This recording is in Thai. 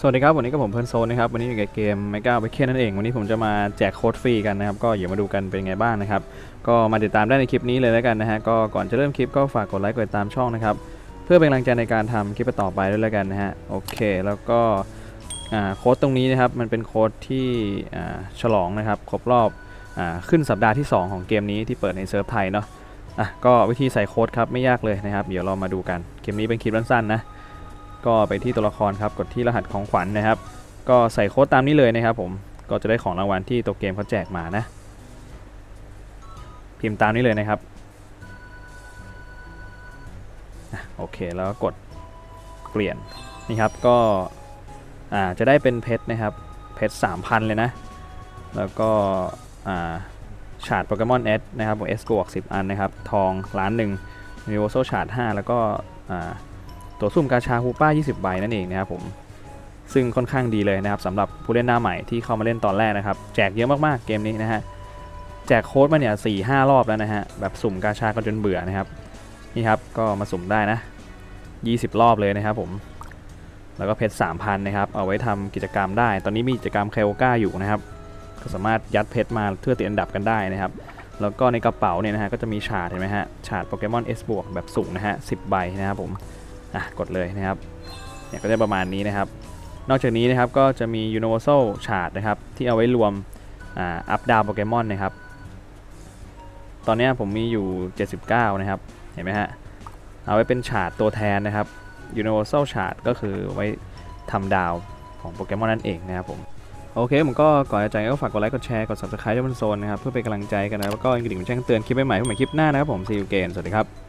สวัสดีครับวันนี้ก็ผมเพื่อนโซนนะครับวันนี้อยู่กับเกมไมก้าไปเคนนั่นเองวันนี้ผมจะมาแจกโค้ดฟรีกันนะครับก็เดี๋ยวมาดูกันเป็นไงบ้างนะครับก็มาติดตามได้ในคลิปนี้เลยแล้วกันนะฮะก็ก่อนจะเริ่มคลิปก็ฝากกดไลค์กดติดตามช่องนะครับเพื่อเป็นกำลังใจในการทำคลิปต่อไปด้วยแล้วกันนะฮะโอเคแล้วก็โค้ดตรงนี้นะครับมันเป็นโค้ดที่ฉลองนะครับครบรอบอขึ้นสัปดาห์ที่ 2 ของเกมนี้ที่เปิดในเซิร์ฟไทยเนาะอะก็วิธีใส่โค้ดครับไม่ยากเลยนะครับ เดี๋ยวเรามาดูกันเกมนี้เป็นคลิปสั้นๆนะ ก็ไปที่ตัวละครครับกดที่รหัสของขวัญนะครับ ก็ใส่โค้ดตามนี้เลยนะครับผมก็จะได้ของรางวัลที่ตัวเกมเขาแจกมานะ พิมพ์ตามนี้เลยนะครับโอเคแล้วก็กดเปลี่ยนนี่ครับก็จะได้เป็นเพชรนะครับเพชร3,000 เลยนะ แล้วก็อ่าชาร์ดโปเกมอนเอสนะครับผมเอสบวก10 อันนะครับ ทองล้านหนึ่งมิวโซชาร์ด5แล้วก็ ตัวซุ่มกาชาฮูป้า 20 ใบนั่นเองนะครับผมซึ่งค่อนข้างดีเลยนะครับสำหรับผู้เล่นหน้าใหม่ที่เข้ามาเล่นตอนแรกนะครับ แจกเยอะมากๆเกมนี้นะฮะแจกโค้ดมาเนี่ยสี่ห้ารอบแล้วนะฮะแบบสุ่มกาชากันจนเบื่อนะครับนี่ครับก็มาสุ่มได้นะ 20 รอบเลยนะครับผมแล้วก็เพชร3,000นะครับเอาไว้ทำกิจกรรมได้ ตอนนี้มีกิจกรรมเคลก้าอยู่นะครับก็สามารถยัดเพชรมาเพื่อติดอันดับกันได้นะครับ แล้วก็ในกระเป๋าเนี่ยนะฮะก็จะมีฉาดเห็นไหมฮะฉาดโปเกมอน S บวกแบบสุ่มนะฮะ10 ใบนะครับผม อะกดเลยนะครับเนี่ยก็จะประมาณนี้นะครับ นอกจากนี้นะครับก็จะมี Universal Chart นะครับที่เอาไว้รวมอ่าอัพดาวโปเกมอนนะครับ ตอนนี้ผมมีอยู่ 79 นะครับ เห็นไหมฮะ เอาไว้เป็นฉาดตัวแทนนะครับ Universal Chart ก็คือไว้ทำดาวของโปเกมอนนั่นเองนะครับผมโอเคผมก็ก่อนจะจากก็ฝากกดไลค์กดแชร์กด subscribe ช่องมันโซนนะครับ เพื่อเป็นกำลังใจกันนะแล้วก็กระดิ่งแจ้งเตือนคลิปใหม่ๆเพื่อใหม่คลิปหน้านะครับผม see you again สวัสดีครับ